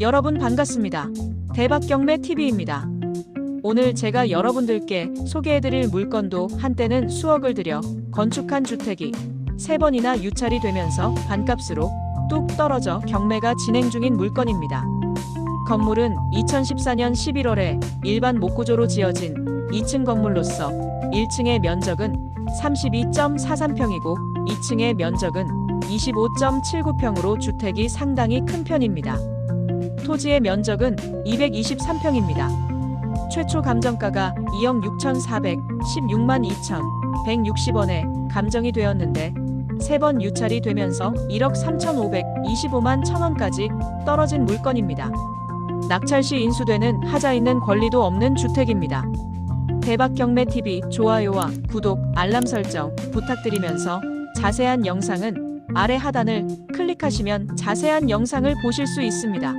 여러분 반갑습니다. 대박경매 TV입니다. 오늘 제가 여러분들께 소개해드릴 물건도 한때는 수억을 들여 건축한 주택이 세 번이나 유찰이 되면서 반값으로 뚝 떨어져 경매가 진행 중인 물건입니다. 건물은 2014년 11월에 일반 목구조로 지어진 2층 건물로서 1층의 면적은 32.43평이고 2층의 면적은 25.79평으로 주택이 상당히 큰 편입니다. 토지의 면적은 223평입니다. 최초 감정가가 2억 6,416만 2,160원에 감정이 되었는데 세 번 유찰이 되면서 1억 3,525만 1천원까지 떨어진 물건입니다. 낙찰 시 인수되는 하자 있는 권리도 없는 주택입니다. 대박 경매TV 좋아요와 구독, 알람 설정 부탁드리면서 자세한 영상은 아래 하단을 클릭하시면 자세한 영상을 보실 수 있습니다.